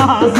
Ah,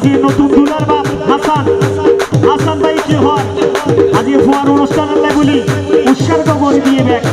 আজি নতুন দুলার বাপ হাসান। হাসান ভাই কি হয়? আজি হওয়ার অনুষ্ঠানের বলি উৎসর্গ করে দিয়ে ব্যাগ